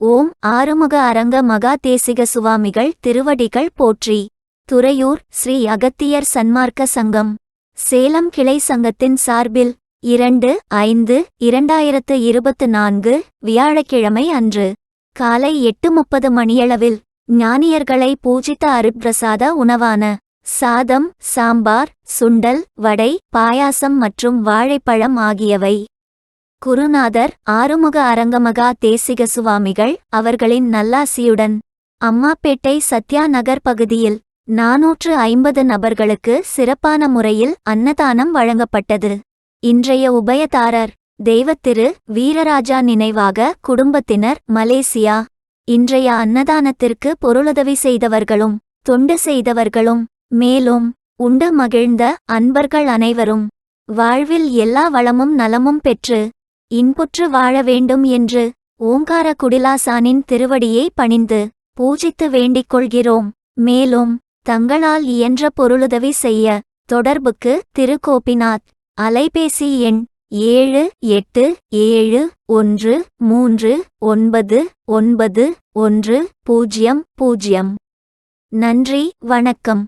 ஓம் ஆறுமுக அரங்க மகா தேசிக சுவாமிகள் திருவடிகள் போற்றி. துறையூர் ஸ்ரீ அகத்தியர் சன்மார்க்க சங்கம். சேலம் கிளை சங்கத்தின் சார்பில் இரண்டு ஐந்து இரண்டாயிரத்து இருபத்து நான்கு வியாழக்கிழமை அன்று காலை எட்டு முப்பது மணியளவில் ஞானியர்களை பூஜித்த அருட்பிரசாத உணவான சாதம் சாம்பார் சுண்டல் வடை பாயாசம் மற்றும் வாழைப்பழம் ஆகியவை குருநாதர் ஆறுமுக அரங்கமகா தேசிக சுவாமிகள் அவர்களின் நல்லாசியுடன் அம்மாப்பேட்டை சத்யா நகர் பகுதியில் நாநூற்று ஐம்பது நபர்களுக்கு சிறப்பான முறையில் அன்னதானம் வழங்கப்பட்டது. இன்றைய உபயதாரர் தெய்வத்திரு வீரராஜா நினைவாக குடும்பத்தினர் மலேசியா. இன்றைய அன்னதானத்திற்கு பொருளுதவி செய்தவர்களும் தொண்டு செய்தவர்களும் மேலும் உண்டு மகிழ்ந்த அன்பர்கள் அனைவரும் வாழ்வில் எல்லா வளமும் நலமும் பெற்று இன்புற்று வாழ வேண்டும் என்று ஓங்கார குடிலாசானின் திருவடியை பணிந்து பூஜித்து வேண்டிக் கொள்கிறோம். மேலும் தங்களால் இயன்ற பொருளுதவி செய்ய தொடர்புக்கு திருகோபிநாத் அலைபேசி எண் ஏழு எட்டு ஏழு ஒன்று மூன்று ஒன்பது ஒன்பது ஒன்று பூஜ்யம் பூஜ்யம். நன்றி வணக்கம்.